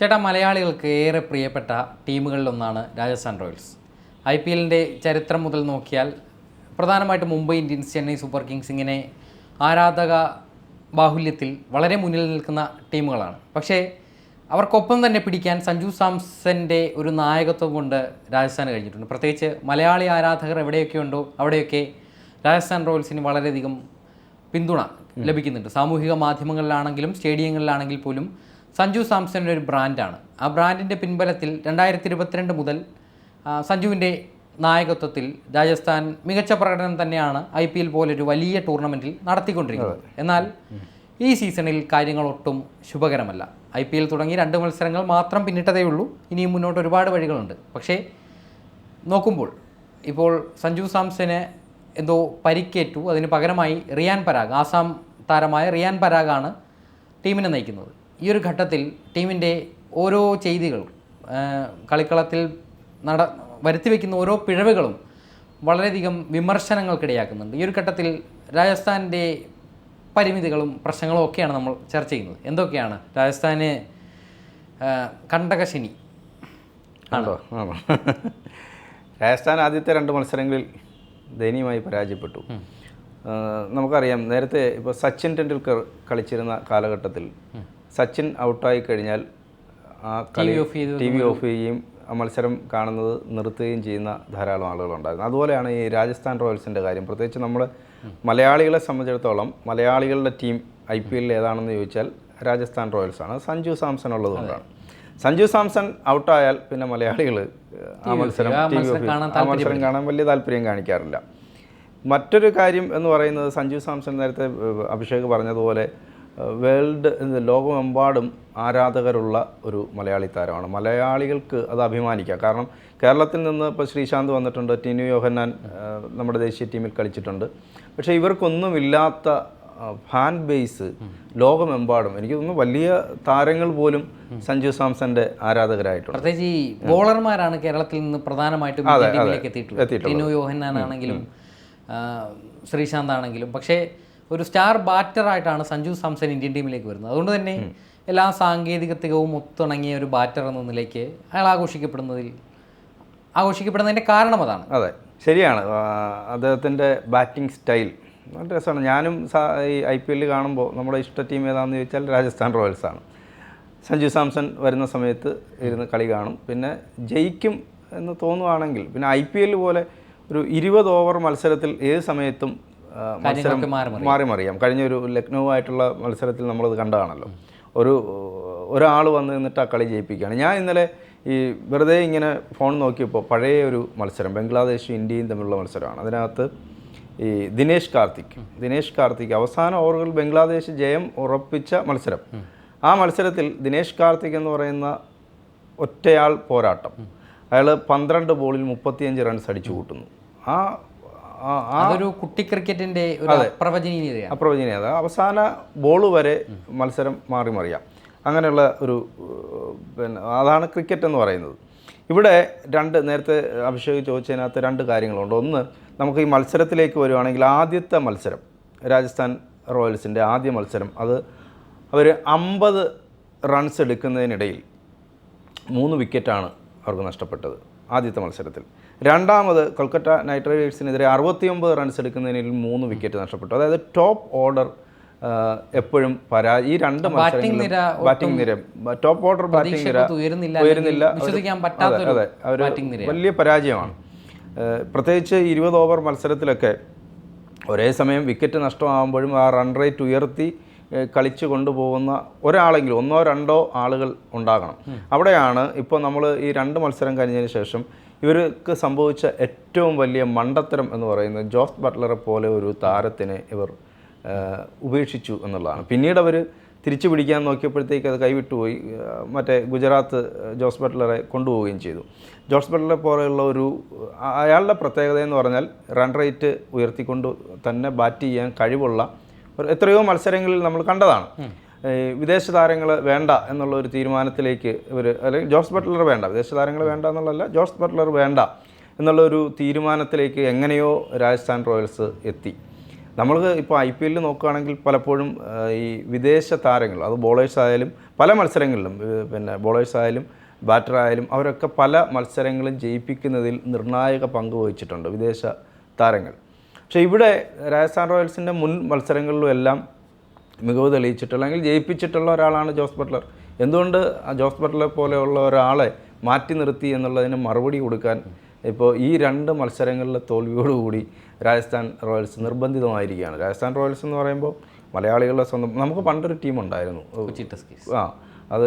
ചേട്ടാ മലയാളികൾക്ക് ഏറെ പ്രിയപ്പെട്ട ടീമുകളിലൊന്നാണ് രാജസ്ഥാൻ റോയൽസ്. ഐ പി എല്ലിന്റെ ചരിത്രം മുതൽ നോക്കിയാൽ പ്രധാനമായിട്ടും Mumbai Indians Chennai Super Kings ഇങ്ങനെ ആരാധക ബാഹുല്യത്തിൽ വളരെ മുന്നിൽ നിൽക്കുന്ന ടീമുകളാണ്. പക്ഷേ അവർക്കൊപ്പം തന്നെ പിടിക്കാൻ സഞ്ജു സാംസന്റെ ഒരു നായകത്വം കൊണ്ട് രാജസ്ഥാൻ കഴിഞ്ഞിട്ടുണ്ട്. പ്രത്യേകിച്ച് മലയാളി ആരാധകർ എവിടെയൊക്കെ ഉണ്ടോ അവിടെയൊക്കെ രാജസ്ഥാൻ റോയൽസിന് വളരെയധികം പിന്തുണ ലഭിക്കുന്നുണ്ട്. സാമൂഹിക മാധ്യമങ്ങളിലാണെങ്കിലും സ്റ്റേഡിയങ്ങളിലാണെങ്കിൽ പോലും സഞ്ജു സാംസന്റെ ഒരു ബ്രാൻഡാണ്. ആ ബ്രാൻഡിന്റെ പിൻബലത്തിൽ രണ്ടായിരത്തി ഇരുപത്തിരണ്ട് മുതൽ സഞ്ജുവിന്റെ നായകത്വത്തിൽ രാജസ്ഥാൻ മികച്ച പ്രകടനം തന്നെയാണ് ഐ പി എൽ പോലൊരു വലിയ ടൂർണമെന്റിൽ നടത്തിക്കൊണ്ടിരിക്കുന്നത്. എന്നാൽ ഈ സീസണിൽ കാര്യങ്ങൾ ഒട്ടും ശുഭകരമല്ല. ഐ പി എൽ തുടങ്ങി രണ്ട് മത്സരങ്ങൾ മാത്രം പിന്നിട്ടതേ ഉള്ളൂ. ഇനിയും മുന്നോട്ട് ഒരുപാട് വഴികളുണ്ട്. പക്ഷേ നോക്കുമ്പോൾ ഇപ്പോൾ സഞ്ജു സാംസന് എന്തോ പരിക്കേറ്റു. അതിന് പകരമായി റിയാൻ പരാഗ് ആസാം താരമായ റിയാൻ പരാഗാണ് ടീമിനെ നയിക്കുന്നത്. ഈ ഒരു ഘട്ടത്തിൽ ടീമിന്റെ ഓരോ ചെയ്തികൾ കളിക്കളത്തിൽ നട വരുത്തി വയ്ക്കുന്ന ഓരോ പിഴവുകളും വളരെയധികം വിമർശനങ്ങൾക്കിടയാക്കുന്നുണ്ട്. ഈ ഒരു ഘട്ടത്തിൽ രാജസ്ഥാന്റെ പരിമിതികളും പ്രശ്നങ്ങളും ഒക്കെയാണ് നമ്മൾ ചർച്ച ചെയ്യുന്നത്. എന്തൊക്കെയാണ്? രാജസ്ഥാന് കണ്ടകശനി ആണോ രാജസ്ഥാൻ ആദ്യത്തെ രണ്ട് മത്സരങ്ങളിൽ ദയനീയമായി പരാജയപ്പെട്ടു. നമുക്കറിയാം നേരത്തെ ഇപ്പോൾ സച്ചിൻ ടെണ്ടുൽക്കർ കളിച്ചിരുന്ന കാലഘട്ടത്തിൽ സച്ചിൻ ഔട്ടായി കഴിഞ്ഞാൽ ആ കളി ഓഫ് ചെയ്ത് ടി വി ഓഫ് ചെയ്യുകയും ആ മത്സരം കാണുന്നത് നിർത്തുകയും ചെയ്യുന്ന ധാരാളം ആളുകളുണ്ടായിരുന്നു അതുപോലെയാണ് ഈ രാജസ്ഥാൻ റോയൽസിന്റെ കാര്യം. പ്രത്യേകിച്ച് നമ്മൾ മലയാളികളെ സംബന്ധിച്ചിടത്തോളം മലയാളികളുടെ ടീം ഐ പി എല്ലിൽ ഏതാണെന്ന് ചോദിച്ചാൽ രാജസ്ഥാൻ റോയൽസാണ്. സഞ്ജു സാംസൺ ഉള്ളതുകൊണ്ടാണ് സഞ്ജു സാംസൺ ഔട്ടായാൽ പിന്നെ മലയാളികൾ ആ മത്സരം ടി വി കാണാൻ ആ മത്സരം കാണാൻ വലിയ താല്പര്യം കാണിക്കാറില്ല. മറ്റൊരു കാര്യം എന്ന് പറയുന്നത് സഞ്ജു സാംസൺ നേരത്തെ അഭിഷേക് പറഞ്ഞതുപോലെ വേൾഡ് ലോകമെമ്പാടും ആരാധകരുള്ള ഒരു മലയാളി താരമാണ്. മലയാളികൾക്ക് അത് അഭിമാനിക്കാം. കാരണം കേരളത്തിൽ നിന്ന് ഇപ്പോൾ ശ്രീശാന്ത് വന്നിട്ടുണ്ട് ടിനു യോഹന്നാൻ നമ്മുടെ ദേശീയ ടീമിൽ കളിച്ചിട്ടുണ്ട്. പക്ഷേ ഇവർക്കൊന്നുമില്ലാത്ത ഫാൻ ബേസ് ലോകമെമ്പാടും എനിക്ക് തോന്നുന്നു വലിയ താരങ്ങൾ പോലും സഞ്ജു സാംസന്റെ ആരാധകരായിട്ടുണ്ട്. പ്രത്യേകിച്ച് ഈ ബോളർമാരാണ് കേരളത്തിൽ നിന്ന് പ്രധാനമായിട്ടും എത്തിയിട്ടുള്ളത്. ടിനു യോഹന്നാൻ ആണെങ്കിലും ശ്രീശാന്ത് ആണെങ്കിലും പക്ഷേ ഒരു സ്റ്റാർ ബാറ്ററായിട്ടാണ് സഞ്ജു സാംസൺ ഇന്ത്യൻ ടീമിലേക്ക് വരുന്നത്. അതുകൊണ്ട് തന്നെ എല്ലാ സാങ്കേതികത്വവും ഒത്തിണങ്ങിയ ഒരു ബാറ്റർ എന്ന നിലയ്ക്ക് അയാൾ ആഘോഷിക്കപ്പെടുന്നതിൽ ആഘോഷിക്കപ്പെടുന്നതിന്റെ കാരണം അതാണ്. അതെ ശരിയാണ്. അദ്ദേഹത്തിന്റെ ബാറ്റിംഗ് സ്റ്റൈൽ നല്ല രസമാണ്. ഞാനും ഈ ഐ പി എല്ലിൽ കാണുമ്പോൾ നമ്മുടെ ഇഷ്ട ടീം ഏതാണെന്ന് ചോദിച്ചാൽ രാജസ്ഥാൻ റോയൽസാണ് സഞ്ജു സാംസൺ വരുന്ന സമയത്ത് ഇരുന്ന് കളി കാണും. പിന്നെ ജയിക്കും എന്ന് തോന്നുവാണെങ്കിൽ പിന്നെ ഐ പി എൽ പോലെ ഒരു ഇരുപത് ഓവർ മത്സരത്തിൽ ഏത് സമയത്തും മത്സരം മാറി മാറി മറിയാം. കഴിഞ്ഞ ഒരു ലക്നൗ ആയിട്ടുള്ള മത്സരത്തിൽ നമ്മളത് കണ്ടതാണല്ലോ. ഒരു ഒരാൾ വന്ന് നിന്നിട്ട് ആ കളി ജയിപ്പിക്കുകയാണ്. ഞാൻ ഇന്നലെ ഈ വെറുതെ ഇങ്ങനെ ഫോൺ നോക്കിയപ്പോൾ പഴയ ഒരു മത്സരം ബംഗ്ലാദേശും ഇന്ത്യയും തമ്മിലുള്ള മത്സരമാണ്. അതിനകത്ത് ഈ ദിനേശ് കാർത്തിക് ദിനേശ് കാർത്തിക് അവസാന ഓവറുകൾ ബംഗ്ലാദേശ് ജയം ഉറപ്പിച്ച മത്സരം. ആ മത്സരത്തിൽ ദിനേശ് കാർത്തിക് എന്ന് പറയുന്ന ഒറ്റയാൾ പോരാട്ടം. അയാൾ പന്ത്രണ്ട് ബോളിൽ മുപ്പത്തിയഞ്ച് റൺസ് അടിച്ചു കൂട്ടുന്നു. ആ അതൊരു കുട്ടി ക്രിക്കറ്റിന്റെ അപ്രവചനീയത. അവസാന ബോൾ വരെ മത്സരം മാറി മറിയാം. അങ്ങനെയുള്ള ഒരു പിന്നെ അതാണ് ക്രിക്കറ്റ് എന്ന് പറയുന്നത്. ഇവിടെ രണ്ട് നേരത്തെ അഭിഷേക് ചോദിച്ചതിനകത്ത് രണ്ട് കാര്യങ്ങളുണ്ട്. ഒന്ന് നമുക്ക് ഈ മത്സരത്തിലേക്ക് വരുവാണെങ്കിൽ ആദ്യത്തെ മത്സരം രാജസ്ഥാൻ റോയൽസിന്റെ ആദ്യ മത്സരം അത് അവർ അമ്പത് റൺസ് എടുക്കുന്നതിനിടയിൽ മൂന്ന് വിക്കറ്റാണ് അവർക്ക് നഷ്ടപ്പെട്ടത് ആദ്യത്തെ മത്സരത്തിൽ. രണ്ടാമത് കൊൽക്കത്ത നൈറ്റ് റൈഡേഴ്സിനെതിരെ അറുപത്തിയൊമ്പത് റൺസ് എടുക്കുന്നതിനിടയിൽ മൂന്ന് വിക്കറ്റ് നഷ്ടപ്പെട്ടു. അതായത് ടോപ്പ് ഓർഡർ എപ്പോഴും പരാ ഈ രണ്ട് മത്സരങ്ങളും ബാറ്റിംഗ് നിര ടോപ്പ് ഓർഡർ ബാറ്റിംഗ് നിര ഉയരുന്നില്ല അതെ അവർ വലിയ പരാജയമാണ്. പ്രത്യേകിച്ച് ഇരുപത് ഓവർ മത്സരത്തിലൊക്കെ ഒരേ സമയം വിക്കറ്റ് നഷ്ടമാകുമ്പോഴും ആ റൺ റേറ്റ് ഉയർത്തി കളിച്ചു കൊണ്ടുപോകുന്ന ഒരാളെങ്കിലും ഒന്നോ രണ്ടോ ആളുകൾ ഉണ്ടാകണം. അവിടെയാണ് ഇപ്പോൾ നമ്മൾ ഈ രണ്ട് മത്സരം കഴിഞ്ഞതിന് ശേഷം ഇവർക്ക് സംഭവിച്ച ഏറ്റവും വലിയ മണ്ടത്തരം എന്ന് പറയുന്നത് ജോസ് ബട്ട്ലറെ പോലെ ഒരു താരത്തിനെ ഇവർ ഉപേക്ഷിച്ചു എന്നുള്ളതാണ്. പിന്നീട് അവർ തിരിച്ചു പിടിക്കാൻ നോക്കിയപ്പോഴത്തേക്ക് അത് കൈവിട്ടുപോയി മറ്റേ ഗുജറാത്ത് ജോസ് ബട്ട്ലറെ കൊണ്ടുപോവുകയും ചെയ്തു. ജോസ് ബട്ട്ലറെ പോലെയുള്ള ഒരു അയാളുടെ പ്രത്യേകത എന്ന് പറഞ്ഞാൽ റൺ റേറ്റ് ഉയർത്തിക്കൊണ്ട് തന്നെ ബാറ്റ് ചെയ്യാൻ കഴിവുള്ള എത്രയോ മത്സരങ്ങളിൽ നമ്മൾ കണ്ടതാണ്. വിദേശ താരങ്ങൾ വേണ്ട എന്നുള്ള ഒരു തീരുമാനത്തിലേക്ക് ഇവർ അല്ലെങ്കിൽ ജോസ് ബട്ട്ലർ വേണ്ട വിദേശ താരങ്ങൾ വേണ്ട എന്നുള്ളതല്ല ജോസ് ബട്ട്ലർ വേണ്ട എന്നുള്ള ഒരു തീരുമാനത്തിലേക്ക് എങ്ങനെയോ രാജസ്ഥാൻ റോയൽസ് എത്തി. നമ്മൾ ഇപ്പോൾ ഐ പി എല്ലിൽ നോക്കുകയാണെങ്കിൽ പലപ്പോഴും ഈ വിദേശ താരങ്ങൾ അത് ബോളേഴ്സ് ആയാലും പല മത്സരങ്ങളിലും പിന്നെ ബോളേഴ്സ് ആയാലും ബാറ്റർ ആയാലും അവരൊക്കെ പല മത്സരങ്ങളും ജയിപ്പിക്കുന്നതിൽ നിർണായക പങ്ക് വഹിച്ചിട്ടുണ്ട് വിദേശ താരങ്ങൾ. പക്ഷേ ഇവിടെ രാജസ്ഥാൻ റോയൽസിന്റെ മുൻ മത്സരങ്ങളിലും എല്ലാം മികവ് തെളിയിച്ചിട്ടുള്ള അല്ലെങ്കിൽ ജയിപ്പിച്ചിട്ടുള്ള ഒരാളാണ് ജോസ് ബട്ട്ലർ. എന്തുകൊണ്ട് ആ ജോസ് ബട്ട്ലർ പോലെയുള്ള ഒരാളെ മാറ്റി നിർത്തി എന്നുള്ളതിന് മറുപടി കൊടുക്കാൻ ഇപ്പോൾ ഈ രണ്ട് മത്സരങ്ങളിലെ തോൽവിയോടുകൂടി രാജസ്ഥാൻ റോയൽസ് നിർബന്ധിതമായിരിക്കുകയാണ്. രാജസ്ഥാൻ റോയൽസ് എന്ന് പറയുമ്പോൾ മലയാളികളുടെ സ്വന്തം നമുക്ക് പണ്ടൊരു ടീമുണ്ടായിരുന്നു. ആ അത്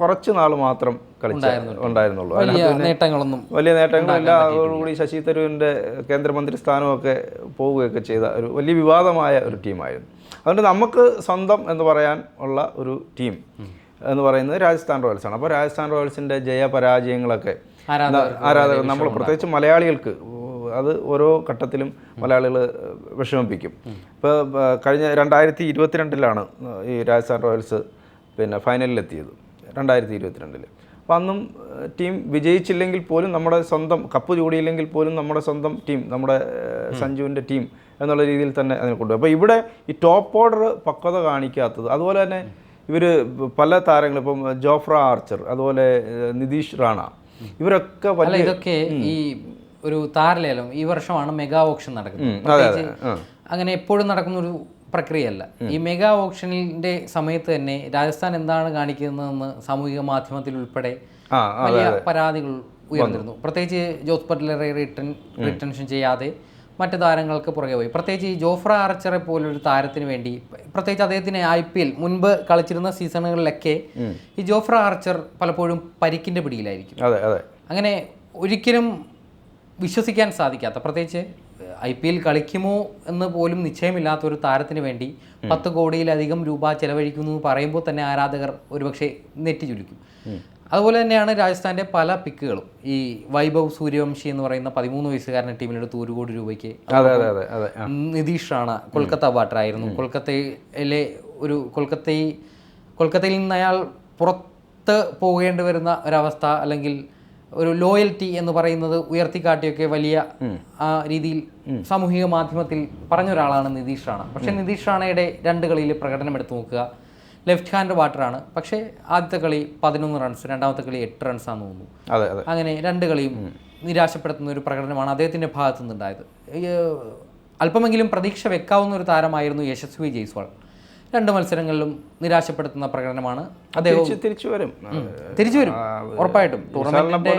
കുറച്ച് നാൾ മാത്രം കളിച്ച ഉണ്ടായിരുന്നുള്ളൂ. വലിയ നേട്ടങ്ങളൊന്നും വലിയ നേട്ടങ്ങളില്ല അതോടുകൂടി ശശി തരൂരിന്റെ കേന്ദ്രമന്ത്രി സ്ഥാനമൊക്കെ പോവുകയൊക്കെ ചെയ്ത ഒരു വലിയ വിവാദമായ ഒരു ടീമായിരുന്നു. അതുകൊണ്ട് നമുക്ക് സ്വന്തം എന്ന് പറയാൻ ഉള്ള ഒരു ടീം എന്ന് പറയുന്നത് രാജസ്ഥാൻ റോയൽസാണ് അപ്പോൾ രാജസ്ഥാൻ റോയൽസിന്റെ ജയപരാജയങ്ങളൊക്കെ ആരാധകർ നമ്മൾ പ്രത്യേകിച്ച് മലയാളികൾക്ക് അത് ഓരോ ഘട്ടത്തിലും മലയാളികൾ വിഷമിപ്പിക്കും. ഇപ്പോൾ കഴിഞ്ഞ രണ്ടായിരത്തി ഇരുപത്തിരണ്ടിലാണ് ഈ രാജസ്ഥാൻ റോയൽസ് പിന്നെ ഫൈനലിലെത്തിയത്. രണ്ടായിരത്തി ഇരുപത്തിരണ്ടിൽ അപ്പോൾ അന്നും ടീം വിജയിച്ചില്ലെങ്കിൽ പോലും നമ്മുടെ സ്വന്തം കപ്പ് ചൂടിയില്ലെങ്കിൽ പോലും നമ്മുടെ സ്വന്തം ടീം നമ്മുടെ സഞ്ജുവിന്റെ ടീം എന്നുള്ള രീതിയിൽ തന്നെ അതിനെ കൊണ്ടുപോകും അപ്പോൾ ഇവിടെ ഈ ടോപ്പ് ഓർഡർ പക്വത കാണിക്കാത്തത് അതുപോലെ തന്നെ ഇവർ പല താരങ്ങളും ഇപ്പം ജോഫ്ര ആർച്ചർ അതുപോലെ നിതീഷ് റാണ ഇവരൊക്കെ വലിയ ഇതൊക്കെ ഈ ഒരു താരലേലം ഈ വർഷമാണ് മെഗാ ഓപ്ഷൻ നടക്കുന്നത്. അങ്ങനെ എപ്പോഴും നടക്കുന്ന ഒരു പ്രക്രിയയല്ല ഈ മെഗാ ഓപ്ഷനിന്റെ സമയത്ത് തന്നെ രാജസ്ഥാൻ എന്താണ് കാണിക്കുന്നതെന്ന് സാമൂഹിക മാധ്യമത്തിൽ ഉൾപ്പെടെ വലിയ പരാതികൾ ഉയർന്നിരുന്നു. പ്രത്യേകിച്ച് ജോസ് ബട്ട്ലറെ റിട്ടൺ റിട്ടൻഷൻ ചെയ്യാതെ മറ്റ് താരങ്ങൾക്ക് പുറകെ പോയി. പ്രത്യേകിച്ച് ഈ ജോഫ്ര ആർച്ചറെ പോലൊരു താരത്തിന് വേണ്ടി പ്രത്യേകിച്ച് അദ്ദേഹത്തിന് ഐ പി എൽ മുൻപ് കളിച്ചിരുന്ന സീസണുകളിലൊക്കെ ഈ ജോഫ്ര ആർച്ചർ പലപ്പോഴും പരിക്കിന്റെ പിടിയിലായിരിക്കും. അതെ അതെ. അങ്ങനെ ഒരിക്കലും വിശ്വസിക്കാൻ സാധിക്കാത്ത പ്രത്യേകിച്ച് ഐ പി എൽ കളിക്കുമോ എന്ന് പോലും നിശ്ചയമില്ലാത്ത ഒരു താരത്തിന് വേണ്ടി പത്ത് കോടിയിലധികം രൂപ ചെലവഴിക്കുന്നു എന്ന് പറയുമ്പോൾ തന്നെ ആരാധകർ ഒരുപക്ഷെ നെറ്റി ചുരുക്കും അതുപോലെ തന്നെയാണ് രാജസ്ഥാന്റെ പല പിക്കുകളും. ഈ വൈഭവ് സൂര്യവംശി എന്ന് പറയുന്ന പതിമൂന്ന് വയസ്സുകാരനെ ടീമിനെടുത്ത് ഒരു കോടി രൂപയ്ക്ക്. നിതീഷ് റാണ കൊൽക്കത്ത ബാറ്ററായിരുന്നു കൊൽക്കത്തയിലെ ഒരു കൊൽക്കത്ത കൊൽക്കത്തയിൽ നിന്ന് അയാൾ പുറത്ത് പോകേണ്ടി വരുന്ന ഒരവസ്ഥ അല്ലെങ്കിൽ ഒരു ലോയൽറ്റി എന്ന് പറയുന്നത് ഉയർത്തിക്കാട്ടിയൊക്കെ വലിയ ആ രീതിയിൽ സാമൂഹിക മാധ്യമത്തിൽ പറഞ്ഞ ഒരാളാണ് നിതീഷ് റാണ പക്ഷേ നിതീഷ് റാണയുടെ രണ്ട് കളിയിൽ പ്രകടനം എടുത്തു നോക്കുക. ലെഫ്റ്റ് ഹാൻഡ് ബാറ്ററാണ് പക്ഷേ ആദ്യത്തെ കളി പതിനൊന്ന് റൺസ് രണ്ടാമത്തെ കളി എട്ട് റൺസാന്ന് തോന്നുന്നു. അങ്ങനെ രണ്ട് കളിയും നിരാശപ്പെടുത്തുന്ന ഒരു പ്രകടനമാണ് അദ്ദേഹത്തിന്റെ ഭാഗത്തു നിന്നുണ്ടായത്. അല്പമെങ്കിലും പ്രതീക്ഷ വെക്കാവുന്ന ഒരു താരമായിരുന്നു യശസ്വി ജയ്സ്വാൾ. രണ്ട് മത്സരങ്ങളിലും നിരാശപ്പെടുത്തുന്ന പ്രകടനമാണ് അദ്ദേഹം തിരിച്ചു വരും. തിരിച്ചു വരും. ഉറപ്പായിട്ടും.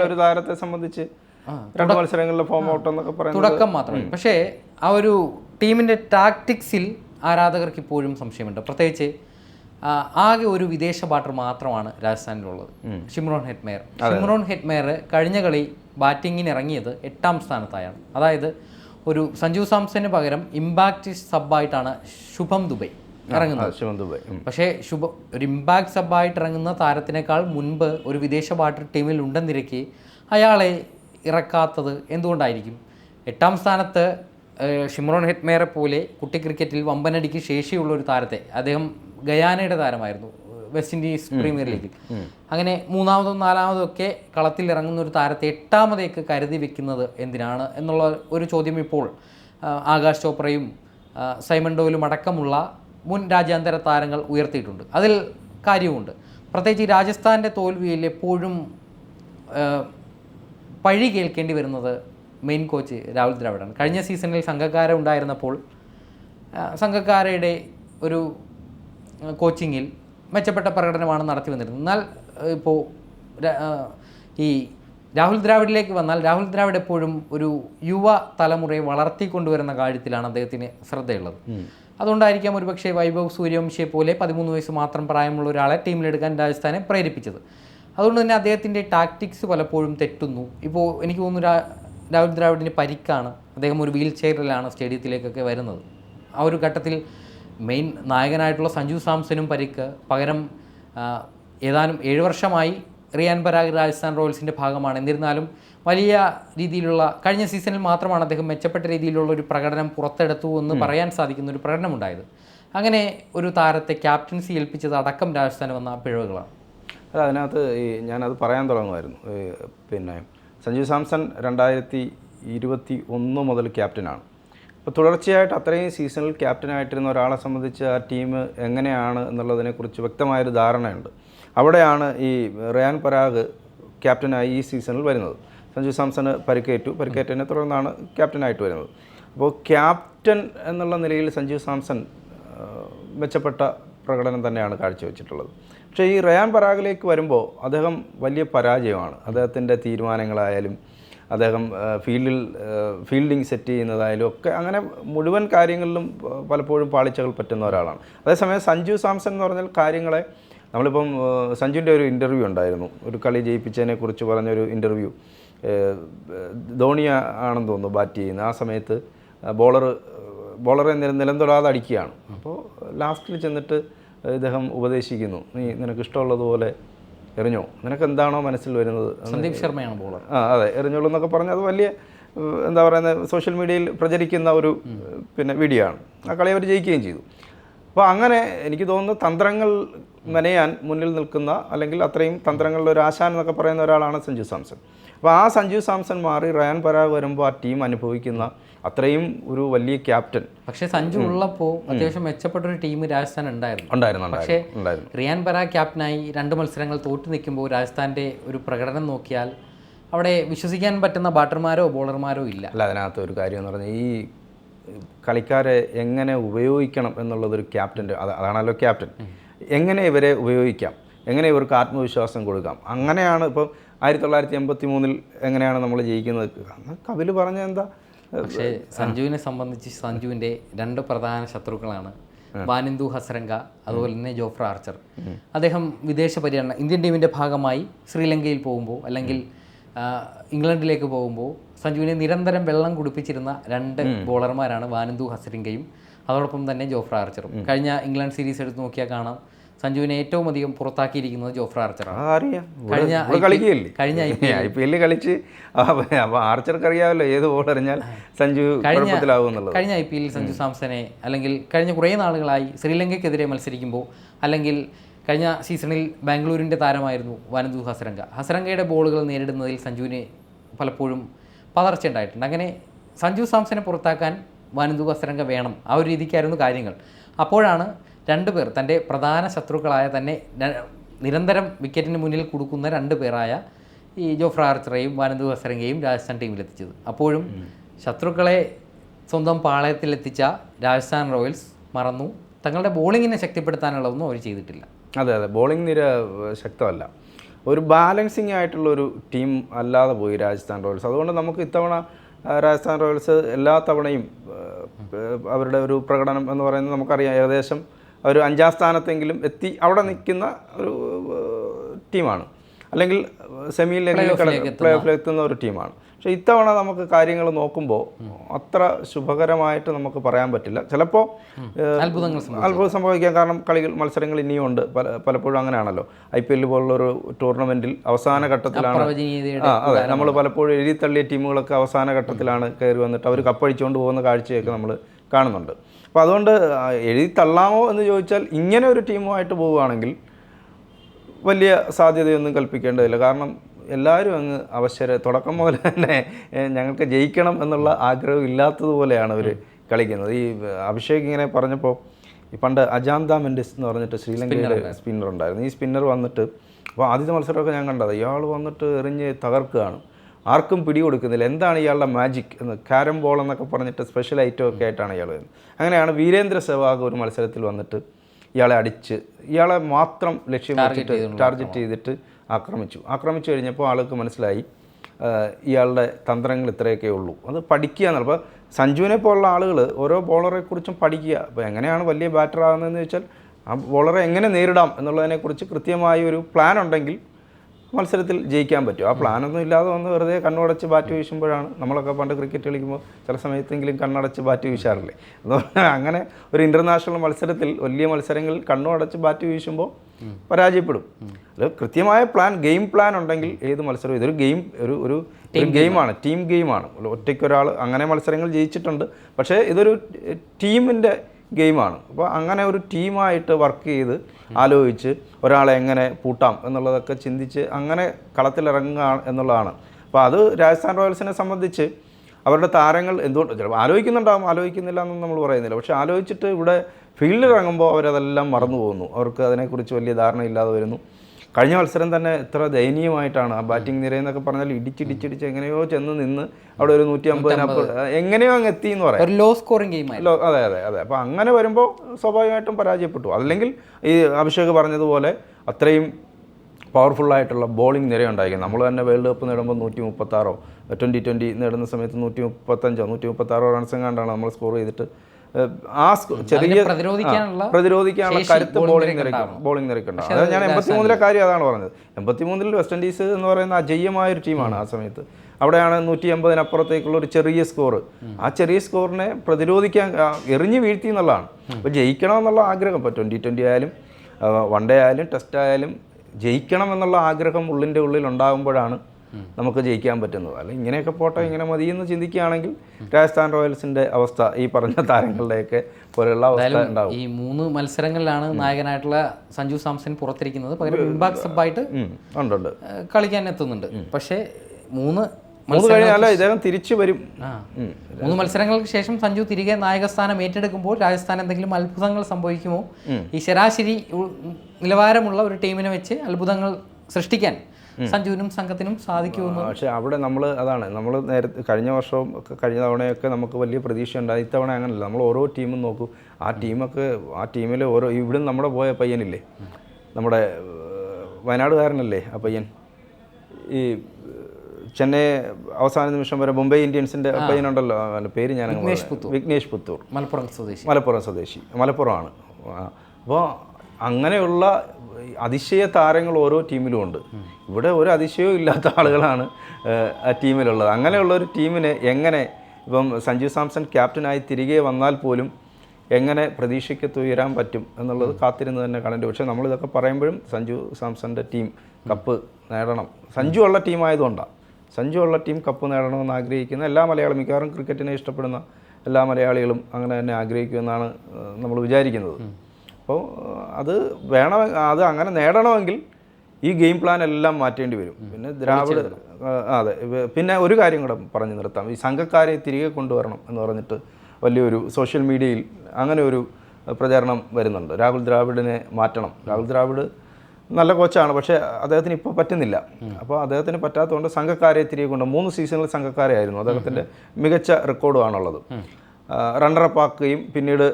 ഒരു താരത്തെ സംബന്ധിച്ച് രണ്ട് മത്സരങ്ങളിലെ ഫോം ഔട്ട് എന്നൊക്കെ പറയുന്നത് തുടക്കം മാത്രമേ പക്ഷേ ആ ഒരു ടീമിന്റെ ടാക്ടിക്സിൽ ആരാധകർക്ക് ഇപ്പോഴും സംശയമുണ്ട്. പ്രത്യേകിച്ച് ആകെ ഒരു വിദേശ ബാറ്റർ മാത്രമാണ് രാജസ്ഥാനിലുള്ളത്. ഷിമ്രോൺ ഹെറ്റ്മെയർ ഷിമ്രോൺ ഹെറ്റ്മെയർ കഴിഞ്ഞ കളി ബാറ്റിങ്ങിന് ഇറങ്ങിയത് എട്ടാം സ്ഥാനത്തായാണ്. അതായത് ഒരു സഞ്ജു സാംസന് പകരം ഇമ്പാക്റ്റ് സബായിട്ടാണ് ശുഭം ദുബൈ ഇറങ്ങുന്നത്. പക്ഷേ ശുഭ ഒരു ഇമ്പാക്ട് സബായിട്ട് ഇറങ്ങുന്ന താരത്തിനേക്കാൾ മുൻപ് ഒരു വിദേശ ബാറ്റർ ടീമിൽ ഉണ്ടെന്നിരിക്കെ അയാളെ ഇറക്കാത്തത് എന്തുകൊണ്ടായിരിക്കും? എട്ടാം സ്ഥാനത്ത് ഷിമ്രോൺ ഹെറ്റ്മേറെ പോലെ കുട്ടി ക്രിക്കറ്റിൽ വമ്പനടിക്ക് ശേഷിയുള്ള ഒരു താരത്തെ അദ്ദേഹം ഗയാനയുടെ താരമായിരുന്നു വെസ്റ്റ് ഇൻഡീസ് പ്രീമിയർ ലീഗിൽ അങ്ങനെ മൂന്നാമതും നാലാമതും ഒക്കെ കളത്തിൽ ഇറങ്ങുന്ന ഒരു താരത്തെ എട്ടാമതേക്ക് കരുതി വെക്കുന്നത് എന്തിനാണ് എന്നുള്ള ഒരു ചോദ്യം ഇപ്പോൾ ആകാശ് ചോപ്രയും സൈമൺ ഡോയിലും അടക്കമുള്ള മുൻ രാജ്യാന്തര താരങ്ങൾ ഉയർത്തിയിട്ടുണ്ട്. അതിൽ കാര്യവുമുണ്ട്. പ്രത്യേകിച്ച് ഈ രാജസ്ഥാന്റെ തോൽവിയിൽ എപ്പോഴും പഴി കേൾക്കേണ്ടി വരുന്നത് മെയിൻ കോച്ച് രാഹുൽ ദ്രാവിഡാണ്. കഴിഞ്ഞ സീസണിൽ സംഘക്കാര ഉണ്ടായിരുന്നപ്പോൾ സംഘക്കാരയുടെ ഒരു കോച്ചിങ്ങിൽ മെച്ചപ്പെട്ട പ്രകടനമാണ് നടത്തി വന്നിരുന്നത്. എന്നാൽ ഇപ്പോൾ ഈ രാഹുൽ ദ്രാവിഡിലേക്ക് വന്നാൽ രാഹുൽ ദ്രാവിഡ് എപ്പോഴും ഒരു യുവ തലമുറയെ വളർത്തിക്കൊണ്ടുവരുന്ന കാര്യത്തിലാണ് അദ്ദേഹത്തിന് ശ്രദ്ധയുള്ളത്. അതുകൊണ്ടായിരിക്കാം ഒരുപക്ഷെ വൈഭവ് സൂര്യവംശിയെ പോലെ പതിമൂന്ന് വയസ്സ് മാത്രം പ്രായമുള്ള ഒരാളെ ടീമിലെടുക്കാൻ രാജസ്ഥാനെ പ്രേരിപ്പിച്ചത്. അതുകൊണ്ട് തന്നെ അദ്ദേഹത്തിന്റെ ടാക്ടിക്സ് പലപ്പോഴും തെറ്റുന്നു. ഇപ്പോൾ എനിക്ക് തോന്നുന്നു രാഹുൽ ദ്രാവിഡിന് പരിക്കാണ് അദ്ദേഹം ഒരു വീൽ ചെയറിലാണ് സ്റ്റേഡിയത്തിലേക്കൊക്കെ വരുന്നത്. ആ ഒരു ഘട്ടത്തിൽ മെയിൻ നായകനായിട്ടുള്ള സഞ്ജു സാംസനും പരിക്ക്. പകരം ഏതാനും ഏഴ് വർഷമായി റിയാൻ പരാഗ് രാജസ്ഥാൻ റോയൽസിന്റെ ഭാഗമാണ്. എന്നിരുന്നാലും വലിയ രീതിയിലുള്ള കഴിഞ്ഞ സീസണിൽ മാത്രമാണ് അദ്ദേഹം മെച്ചപ്പെട്ട രീതിയിലുള്ള ഒരു പ്രകടനം പുറത്തെടുത്തു എന്ന് പറയാൻ സാധിക്കുന്ന ഒരു പ്രകടനം പ്രകടനമുണ്ടായത്. അങ്ങനെ ഒരു താരത്തെ ക്യാപ്റ്റൻസി ഏൽപ്പിച്ചത് അടക്കം രാജസ്ഥാൻ വന്ന പിഴവുകളാണ്. അല്ല അതിനകത്ത് ഈ ഞാനത് പറയാൻ തുടങ്ങുമായിരുന്നു. പിന്നെ സഞ്ജു സാംസൺ രണ്ടായിരത്തി ഇരുപത്തി ഒന്ന് മുതൽ ക്യാപ്റ്റനാണ്. അപ്പോൾ തുടർച്ചയായിട്ട് അത്രയും സീസണിൽ ക്യാപ്റ്റനായിട്ടിരുന്ന ഒരാളെ സംബന്ധിച്ച് ആ ടീം എങ്ങനെയാണ് എന്നുള്ളതിനെക്കുറിച്ച് വ്യക്തമായൊരു ധാരണയുണ്ട്. അവിടെയാണ് ഈ റയാൻ പരാഗ് ക്യാപ്റ്റനായി ഈ സീസണിൽ വരുന്നത്. സഞ്ജു സാംസണ് പരിക്കേറ്റു. പരിക്കേറ്റതിനെ തുടർന്നാണ് ക്യാപ്റ്റനായിട്ട് വരുന്നത്. അപ്പോൾ ക്യാപ്റ്റൻ എന്നുള്ള നിലയിൽ സഞ്ജു സാംസൺ മെച്ചപ്പെട്ട പ്രകടനം തന്നെയാണ് കാഴ്ചവെച്ചിട്ടുള്ളത്. പക്ഷേ ഈ റയാൻ പരാഗിലേക്ക് വരുമ്പോൾ അദ്ദേഹം വലിയ പരാജയമാണ്. അദ്ദേഹത്തിന്റെ തീരുമാനങ്ങളായാലും അദ്ദേഹം ഫീൽഡിൽ ഫീൽഡിങ് സെറ്റ് ചെയ്യുന്നതായാലും ഒക്കെ അങ്ങനെ മുഴുവൻ കാര്യങ്ങളിലും പലപ്പോഴും പാളിച്ചകൾ പറ്റുന്ന ഒരാളാണ്. അതേസമയം സഞ്ജു സാംസൺ എന്ന് പറഞ്ഞാൽ കാര്യങ്ങളെ നമ്മളിപ്പം സഞ്ജുവിന്റെ ഒരു ഇന്റർവ്യൂ ഉണ്ടായിരുന്നു. ഒരു കളി ജയിപ്പിച്ചതിനെ കുറിച്ച് പറഞ്ഞൊരു ഇന്റർവ്യൂ. ധോണി ആണെന്ന് തോന്നുന്നു ബാറ്റ് ചെയ്യുന്നത് ആ സമയത്ത് ബോളർ ബോളറെ നിലം തൊടാതെ അടിക്കുകയാണ്. അപ്പോൾ ലാസ്റ്റിൽ ചെന്നിട്ട് ഇദ്ദേഹം ഉപദേശിക്കുന്നു. നീ നിനക്ക് ഇഷ്ടമുള്ളതുപോലെ എറിഞ്ഞോ? നിനക്ക് എന്താണോ മനസ്സിൽ വരുന്നത്? സന്ദീപ് ശർമ്മയാണ് ബോളർ ആ അതെ. എറിഞ്ഞോളൂ എന്നൊക്കെ പറഞ്ഞ് അത് വലിയ എന്താ പറയുന്നത് സോഷ്യൽ മീഡിയയിൽ പ്രചരിക്കുന്ന ഒരു പിന്നെ വീഡിയോ ആണ്. ആ കളി അവർ ജയിക്കുകയും ചെയ്തു. അപ്പോൾ അങ്ങനെ എനിക്ക് തോന്നുന്നു തന്ത്രങ്ങൾ മെനയാൻ മുന്നിൽ നിൽക്കുന്ന അല്ലെങ്കിൽ അത്രയും തന്ത്രങ്ങളുടെ ഒരു ആശാൻ എന്നൊക്കെ പറയുന്ന ഒരാളാണ് സഞ്ജു സാംസൺ. അപ്പോൾ ആ സഞ്ജു സാംസൺ മാറി റയാൻ പരാഗ് വരുമ്പോൾ ആ ടീം അനുഭവിക്കുന്ന അത്രയും ഒരു വലിയ ക്യാപ്റ്റൻ. പക്ഷേ സഞ്ജു ഉള്ളപ്പോൾ അത്യാവശ്യം മെച്ചപ്പെട്ട ഒരു ടീം രാജസ്ഥാൻ ഉണ്ടായിരുന്നു. ഉണ്ടായിരുന്നു പക്ഷേ റിയാൻ പരാ ക്യാപ്റ്റനായി രണ്ട് മത്സരങ്ങൾ തോറ്റു നിൽക്കുമ്പോൾ രാജസ്ഥാന്റെ ഒരു പ്രകടനം നോക്കിയാൽ അവിടെ വിശ്വസിക്കാൻ പറ്റുന്ന ബാറ്റർമാരോ ബോളർമാരോ ഇല്ല. അല്ല അതിനകത്ത് ഒരു കാര്യം എന്ന് പറഞ്ഞാൽ ഈ കളിക്കാരെ എങ്ങനെ ഉപയോഗിക്കണം എന്നുള്ളതൊരു ക്യാപ്റ്റന്റെ അത് അതാണല്ലോ ക്യാപ്റ്റൻ. എങ്ങനെ ഇവരെ ഉപയോഗിക്കാം? എങ്ങനെ ഇവർക്ക് ആത്മവിശ്വാസം കൊടുക്കാം? അങ്ങനെയാണ് ഇപ്പം ആയിരത്തി തൊള്ളായിരത്തി എൺപത്തി മൂന്നിൽ എങ്ങനെയാണ് നമ്മൾ ജയിക്കുന്നത്? കപിൽ പറഞ്ഞ എന്താ? പക്ഷേ സഞ്ജുവിനെ സംബന്ധിച്ച് സഞ്ജുവിന്റെ രണ്ട് പ്രധാന ശത്രുക്കളാണ് വാനിന്ദു ഹസരംഗ അതുപോലെ തന്നെ ജോഫ്ര ആർച്ചർ. അദ്ദേഹം വിദേശ പര്യടനം ഇന്ത്യൻ ടീമിന്റെ ഭാഗമായി ശ്രീലങ്കയിൽ പോകുമ്പോൾ അല്ലെങ്കിൽ ഇംഗ്ലണ്ടിലേക്ക് പോകുമ്പോൾ സഞ്ജുവിനെ നിരന്തരം വെള്ളം കുടിപ്പിച്ചിരുന്ന രണ്ട് ബോളർമാരാണ് വാനന്ദു ഹസരിങ്കയും അതോടൊപ്പം തന്നെ ജോഫ്ര ആർച്ചറും. കഴിഞ്ഞ ഇംഗ്ലണ്ട് സീരീസ് എടുത്ത് നോക്കിയാൽ കാണാം. സഞ്ജുവിനെ ഏറ്റവും അധികം പുറത്താക്കിയിരിക്കുന്നത് ജോഫ്ര ആർച്ചറാണ്. കഴിഞ്ഞ ഇവിടെ കളിക്കുകയല്ലേ? കഴിഞ്ഞ ഐ പി എല്ലിൽ കളിച്ച് അപ്പോൾ ആർച്ചർക്ക് അറിയാമല്ലോ ഏത് ബോൾ എറിഞ്ഞാൽ സഞ്ജു കഴിഞ്ഞ കഴിഞ്ഞ ഐ പി എല്ലിൽ സഞ്ജു സാംസനെ അല്ലെങ്കിൽ കഴിഞ്ഞ കുറേ നാളുകളായി ശ്രീലങ്കയ്ക്കെതിരെ മത്സരിക്കുമ്പോൾ അല്ലെങ്കിൽ കഴിഞ്ഞ സീസണിൽ ബാംഗ്ലൂരിന്റെ താരമായിരുന്നു വനന്തു ഹസരംഗ. ഹസരംഗയുടെ ബോളുകൾ നേരിടുന്നതിൽ സഞ്ജുവിന് പലപ്പോഴും പതർച്ച ഉണ്ടായിട്ടുണ്ട്. അങ്ങനെ സഞ്ജു സാംസനെ പുറത്താക്കാൻ വനന്തു ഹസരംഗ വേണം ആ ഒരു രീതിക്കായിരുന്നു കാര്യങ്ങൾ. അപ്പോഴാണ് രണ്ടുപേർ തന്റെ പ്രധാന ശത്രുക്കളായ തന്നെ നിരന്തരം വിക്കറ്റിന് മുന്നിൽ കൊടുക്കുന്ന രണ്ട് പേരായ ഈ ജോഫ്ര ആർച്ചറേയും വാനന്ദു ഹസരംഗയും രാജസ്ഥാൻ ടീമിലെത്തിച്ചത് അപ്പോഴും ശത്രുക്കളെ സ്വന്തം പാളയത്തിലെത്തിച്ച രാജസ്ഥാൻ റോയൽസ് മറന്നു. തങ്ങളുടെ ബോളിങ്ങിനെ ശക്തിപ്പെടുത്താനുള്ളതൊന്നും അവർ ചെയ്തിട്ടില്ല. അതെ അതെ. ബോളിംഗ് നിര ശക്തമല്ല. ഒരു ബാലൻസിങ് ആയിട്ടുള്ള ഒരു ടീം അല്ലാതെ പോയി രാജസ്ഥാൻ റോയൽസ്. അതുകൊണ്ട് നമുക്ക് ഇത്തവണ രാജസ്ഥാൻ റോയൽസ് എല്ലാ തവണയും അവരുടെ ഒരു പ്രകടനം എന്ന് പറയുന്നത് നമുക്കറിയാം. ഏകദേശം ഒരു അഞ്ചാം സ്ഥാനത്തെങ്കിലും എത്തി അവിടെ നിൽക്കുന്ന ഒരു ടീമാണ്. അല്ലെങ്കിൽ സെമിയിലെങ്കിലും പ്ലേ ഓഫിൽ എത്തുന്ന. ഒരു ടീമാണ്. പക്ഷേ ഇത്തവണ നമുക്ക് കാര്യങ്ങൾ നോക്കുമ്പോൾ അത്ര ശുഭകരമായിട്ട് നമുക്ക് പറയാൻ പറ്റില്ല. ചിലപ്പോൾ അത്ഭുതം സംഭവിക്കാം. കാരണം കളികൾ മത്സരങ്ങൾ ഇനിയും ഉണ്ട്. പല പലപ്പോഴും അങ്ങനെയാണല്ലോ. ഐ പി എൽ പോലുള്ളൊരു ടൂർണമെന്റിൽ അവസാന ഘട്ടത്തിലാണ് അതെ. നമ്മൾ പലപ്പോഴും എഴുതി തള്ളിയ ടീമുകളൊക്കെ അവസാന ഘട്ടത്തിലാണ് കയറി വന്നിട്ട് അവർ കപ്പടിച്ചുകൊണ്ട് പോകുന്ന കാഴ്ചയൊക്കെ നമ്മൾ കാണുന്നുണ്ട്. അപ്പോൾ അതുകൊണ്ട് എഴുതി തള്ളാമോ എന്ന് ചോദിച്ചാൽ ഇങ്ങനെ ഒരു ടീമുമായിട്ട് പോവുകയാണെങ്കിൽ വലിയ സാധ്യതയൊന്നും കൽപ്പിക്കേണ്ടതില്ല. കാരണം എല്ലാവരും അങ്ങ് അവശര തുടക്കം മുതൽ തന്നെ ഞങ്ങൾക്ക് ജയിക്കണം എന്നുള്ള ആഗ്രഹം ഇല്ലാത്തതുപോലെയാണ് അവർ കളിക്കുന്നത്. ഈ അഭിഷേക് ഇങ്ങനെ പറഞ്ഞപ്പോൾ ഈ പണ്ട് അജാന്ത മെൻഡിസ് എന്ന് പറഞ്ഞിട്ട് ശ്രീലങ്കയുടെ സ്പിന്നർ ഉണ്ടായിരുന്നു. ഈ സ്പിന്നർ വന്നിട്ട് അപ്പോൾ ആദ്യത്തെ മത്സരമൊക്കെ ഞാൻ കണ്ടത്. ഇയാൾ വന്നിട്ട് എറിഞ്ഞ് തകർക്കുകയാണ്. ആർക്കും പിടി കൊടുക്കുന്നില്ല എന്താണ് ഇയാളുടെ മാജിക് എന്ന് കാരം ബോൾ എന്നൊക്കെ പറഞ്ഞിട്ട് സ്പെഷ്യൽ ഐറ്റം ഒക്കെ ആയിട്ടാണ് ഇയാൾ വരുന്നത്. അങ്ങനെയാണ് വീരേന്ദ്ര സെവാഗ് ഒരു മത്സരത്തിൽ വന്നിട്ട് ഇയാളെ അടിച്ച് ഇയാളെ മാത്രം ലക്ഷ്യം വെച്ചിട്ട് ടാർഗറ്റ് ചെയ്തിട്ട് ആക്രമിച്ചു. ആക്രമിച്ചു കഴിഞ്ഞപ്പോൾ ആൾക്ക് മനസ്സിലായി ഇയാളുടെ തന്ത്രങ്ങൾ ഇത്രയൊക്കെ ഉള്ളൂ. അത് പഠിക്കുക എന്നുള്ള അപ്പോൾ സഞ്ജുവിനെ പോലുള്ള ആളുകൾ ഓരോ ബോളറെക്കുറിച്ചും പഠിക്കുക. അപ്പോൾ എങ്ങനെയാണ് വലിയ ബാറ്റർ ആകുന്നതെന്ന് വെച്ചാൽ ആ ബോളറെ എങ്ങനെ നേരിടാം എന്നുള്ളതിനെക്കുറിച്ച് കൃത്യമായ ഒരു പ്ലാൻ ഉണ്ടെങ്കിൽ മത്സരത്തിൽ ജയിക്കാൻ പറ്റും. ആ പ്ലാനൊന്നും ഇല്ലാതെ വന്ന് വെറുതെ കണ്ണടച്ച് ബാറ്റ് വീശുമ്പോഴാണ് നമ്മളൊക്കെ പണ്ട് ക്രിക്കറ്റ് കളിക്കുമ്പോൾ ചില സമയത്തെങ്കിലും കണ്ണടച്ച് ബാറ്റ് വീശാറില്ലേ? അതുകൊണ്ട് അങ്ങനെ ഒരു ഇന്റർനാഷണൽ മത്സരത്തിൽ വലിയ മത്സരങ്ങളിൽ കണ്ണടച്ച് ബാറ്റ് വീശുമ്പോൾ പരാജയപ്പെടും. അത് കൃത്യമായ പ്ലാൻ ഗെയിം പ്ലാൻ ഉണ്ടെങ്കിൽ ഏത് മത്സരവും ഇതൊരു ഗെയിം ഒരു ഒരു ഒരു ഗെയിമാണ് ടീം ഗെയിമാണ് ഒറ്റയ്ക്കൊരാൾ അങ്ങനെ മത്സരങ്ങൾ ജയിച്ചിട്ടുണ്ട്. പക്ഷേ ഇതൊരു ടീമിന്റെ ഗെയിമാണ്. അപ്പോൾ അങ്ങനെ ഒരു ടീമായിട്ട് വർക്ക് ചെയ്ത് ആലോചിച്ച് ഒരാളെ എങ്ങനെ പൂട്ടാം എന്നുള്ളതൊക്കെ ചിന്തിച്ച് അങ്ങനെ കളത്തിലിറങ്ങുക എന്നുള്ളതാണ്. അപ്പോൾ അത് രാജസ്ഥാൻ റോയൽസിനെ സംബന്ധിച്ച് അവരുടെ താരങ്ങൾ എന്തുകൊണ്ട് ചിലപ്പോൾ ആലോചിക്കുന്നുണ്ടാവും ആലോചിക്കുന്നില്ല എന്നൊന്നും നമ്മൾ പറയുന്നില്ല. പക്ഷേ ആലോചിച്ചിട്ട് ഇവിടെ ഫീൽഡിൽ ഇറങ്ങുമ്പോൾ അവരതെല്ലാം മറന്നു പോകുന്നു അവർക്ക് അതിനെക്കുറിച്ച് വലിയ ധാരണയില്ലാതെ വരുന്നു. കഴിഞ്ഞ മത്സരം തന്നെ ഇത്ര ദയനീയമായിട്ടാണ്. ആ ബാറ്റിംഗ് നിരയെന്നൊക്കെ പറഞ്ഞാൽ ഇടിച്ചിടിച്ചിടിച്ച് എങ്ങനെയോ ചെന്ന് നിന്ന് അവിടെ ഒരു നൂറ്റി അമ്പതിനപ്പുറം എങ്ങനെയോ അങ്ങ് എത്തി എന്ന് പറയാം. ഒരു ലോ സ്കോറിംഗ് ഗെയിം ലോ- അതെ അതെ അതെ. അപ്പോൾ അങ്ങനെ വരുമ്പോൾ സ്വാഭാവികമായിട്ടും പരാജയപ്പെട്ടു. അല്ലെങ്കിൽ ഈ അഭിഷേക് പറഞ്ഞതുപോലെ അത്രയും പവർഫുള്ളായിട്ടുള്ള ബോളിംഗ് നിരയുണ്ടായിരിക്കും നമ്മൾ തന്നെ വേൾഡ് കപ്പ് നേടുമ്പോൾ നൂറ്റി മുപ്പത്താറോ ട്വന്റി ട്വന്റി നേടുന്ന സമയത്ത് നൂറ്റി മുപ്പത്തഞ്ചോ നൂറ്റി മുപ്പത്താറോ റൺസ് എങ്ങാണ്ടാണ് നമ്മൾ സ്കോർ ചെയ്തിട്ട് ആ ചെറിയ പ്രതിരോധിക്കാനുള്ള കരുത്ത് ബോളിംഗ് നിരക്ക് ബോളിംഗ് നിരക്കുണ്ടാവും അതായത് ഞാൻ എൺപത്തിമൂന്നിലെ കാര്യം അതാണ് പറഞ്ഞത്. എൺപത്തിമൂന്നിൽ വെസ്റ്റ് ഇൻഡീസ് എന്ന് പറയുന്ന അജയ്യമായ ഒരു ടീമാണ് ആ സമയത്ത്. അവിടെയാണ് നൂറ്റി എൺപതിനപ്പുറത്തേക്കുള്ള ഒരു ചെറിയ സ്കോർ ആ ചെറിയ സ്കോറിനെ പ്രതിരോധിക്കാൻ എറിഞ്ഞു വീഴ്ത്തി എന്നുള്ളതാണ്. അപ്പോൾ ജയിക്കണം എന്നുള്ള ആഗ്രഹം ഇപ്പോൾ ട്വന്റി ട്വന്റി ആയാലും വൺ ഡേ ആയാലും ടെസ്റ്റ് ആയാലും ജയിക്കണം എന്നുള്ള ആഗ്രഹം ഉള്ളിന്റെ ഉള്ളിൽ ഉണ്ടാകുമ്പോഴാണ് നമുക്ക് ജയിക്കാൻ പറ്റുന്നത്. അല്ല ഇങ്ങനെയൊക്കെ പോട്ടെ ഇങ്ങനെ മതി എന്ന് ചിന്തിക്കുകയാണെങ്കിൽ രാജസ്ഥാൻ റോയൽസിന്റെ അവസ്ഥ ഈ പറഞ്ഞ താരങ്ങളുടെയൊക്കെ പോലെയുള്ള അവസ്ഥ ഉണ്ടാവും. ഈ മൂന്ന് മത്സരങ്ങളിലാണ് നായകനായിട്ടുള്ള സഞ്ജു സാംസൺ പുറത്തിരിക്കുന്നത്. പകരം സബായിട്ട് ഉം, ഉണ്ട് കളിക്കാൻ എത്തുന്നുണ്ട്. പക്ഷേ മൂന്ന് ഇദ്ദേഹം തിരിച്ചു വരും. മൂന്ന് മത്സരങ്ങൾക്ക് ശേഷം സഞ്ജു തിരികെ നായകസ്ഥാനം ഏറ്റെടുക്കുമ്പോൾ രാജസ്ഥാൻ എന്തെങ്കിലും അത്ഭുതങ്ങൾ സംഭവിക്കുമോ? ഈ ശരാശരി നിലവാരമുള്ള ഒരു ടീമിനെ വെച്ച് അത്ഭുതങ്ങൾ സൃഷ്ടിക്കാൻ സഞ്ജുവിനും സംഘത്തിനും സാധിക്കുമെന്ന്. പക്ഷേ അവിടെ നമ്മൾ അതാണ് നമ്മൾ നേരത്തെ കഴിഞ്ഞ വർഷവും കഴിഞ്ഞ തവണയൊക്കെ നമുക്ക് വലിയ പ്രതീക്ഷ ഉണ്ടായി. ഇത്തവണ അങ്ങനല്ല നമ്മൾ ഓരോ ടീമും നോക്കൂ. ആ ടീമൊക്കെ ആ ടീമിൽ ഓരോ ഇവിടുന്ന് നമ്മുടെ പോയ പയ്യനില്ലേ? നമ്മുടെ വയനാടുകാരനല്ലേ ആ പയ്യൻ? ഈ ചെന്നൈ അവസാന നിമിഷം വരെ മുംബൈ ഇന്ത്യൻസിന്റെ പയ്യനുണ്ടല്ലോ അവന്റെ പേര് ഞാൻ വിഘ്നേഷ് പുത്തൂർ. മലപ്പുറം സ്വദേശി. മലപ്പുറം സ്വദേശി. മലപ്പുറമാണ്. അപ്പോൾ അങ്ങനെയുള്ള അതിശയ താരങ്ങൾ ഓരോ ടീമിലും ഉണ്ട്. ഇവിടെ ഒരു അതിശയവും ഇല്ലാത്ത ആളുകളാണ് ആ ടീമിലുള്ളത്. അങ്ങനെയുള്ള ഒരു ടീമിനെ എങ്ങനെ ഇപ്പം സഞ്ജു സാംസൺ ക്യാപ്റ്റനായി തിരികെ വന്നാൽ പോലും എങ്ങനെ പ്രതീക്ഷയ്ക്കത്ത് ഉയരാൻ പറ്റും എന്നുള്ളത് കാത്തിരുന്ന് തന്നെ കാണേണ്ടി പക്ഷേ നമ്മളിതൊക്കെ പറയുമ്പോഴും സഞ്ജു സാംസന്റെ ടീം കപ്പ് നേടണം. സഞ്ജു ഉള്ള ടീം ആയതുകൊണ്ടാണ് സഞ്ജു ഉള്ള ടീം കപ്പ് നേടണമെന്ന് ആഗ്രഹിക്കുന്ന എല്ലാ മലയാളം മിക്കവാറും ക്രിക്കറ്റിനെ ഇഷ്ടപ്പെടുന്ന എല്ലാ മലയാളികളും അങ്ങനെ തന്നെ ആഗ്രഹിക്കുമെന്നാണ് നമ്മൾ വിചാരിക്കുന്നത്. അപ്പോൾ അത് വേണം അത് അങ്ങനെ നേടണമെങ്കിൽ ഈ ഗെയിം പ്ലാൻ എല്ലാം മാറ്റേണ്ടി വരും. പിന്നെ ദ്രാവിഡ് അതെ. പിന്നെ ഒരു കാര്യം കൂടെ പറഞ്ഞു നിർത്താം. ഈ സംഘക്കാരെ തിരികെ കൊണ്ടുവരണം എന്ന് പറഞ്ഞിട്ട് വലിയൊരു സോഷ്യൽ മീഡിയയിൽ അങ്ങനെ ഒരു പ്രചാരണം വരുന്നുണ്ട്. രാഹുൽ ദ്രാവിഡിനെ മാറ്റണം. രാഹുൽ ദ്രാവിഡ് നല്ല കോച്ചാണ് പക്ഷേ അദ്ദേഹത്തിന് ഇപ്പോൾ പറ്റുന്നില്ല. അപ്പോൾ അദ്ദേഹത്തിന് പറ്റാത്തതുകൊണ്ട് സംഘക്കാരെ തിരികെ കൊണ്ട് മൂന്ന് സീസണിൽ സംഘക്കാരെ ആയിരുന്നു. അദ്ദേഹത്തിന്റെ മികച്ച റെക്കോർഡുമാണുള്ളത് റണ്ണറപ്പ് ആക്കുകയും പിന്നീട്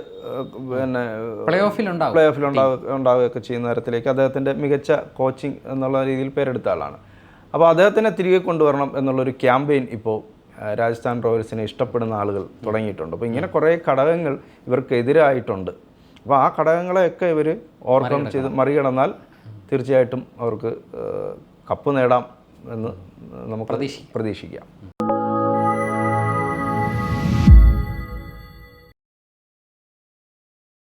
പിന്നെ പ്ലേ ഓഫിൽ ഉണ്ടാവും. പ്ലേ ഓഫിൽ ഉണ്ടാവുക ഉണ്ടാവുകയൊക്കെ ചെയ്യുന്ന തരത്തിലേക്ക് അദ്ദേഹത്തിന്റെ മികച്ച കോച്ചിങ് എന്നുള്ള രീതിയിൽ പേരെടുത്ത ആളാണ് അപ്പോൾ അദ്ദേഹത്തിനെ തിരികെ കൊണ്ടുവരണം എന്നുള്ളൊരു ക്യാമ്പയിൻ ഇപ്പോൾ രാജസ്ഥാൻ റോയൽസിനെ ഇഷ്ടപ്പെടുന്ന ആളുകൾ തുടങ്ങിയിട്ടുണ്ട്. അപ്പോൾ ഇങ്ങനെ കുറേ ഘടകങ്ങൾ ഇവർക്കെതിരായിട്ടുണ്ട്. അപ്പോൾ ആ ഘടകങ്ങളെയൊക്കെ ഇവർ ഓവർകം ചെയ്ത് മറികടന്നാൽ തീർച്ചയായിട്ടും അവർക്ക് കപ്പ് നേടാം എന്ന് നമുക്ക് പ്രതീക്ഷിക്കാം.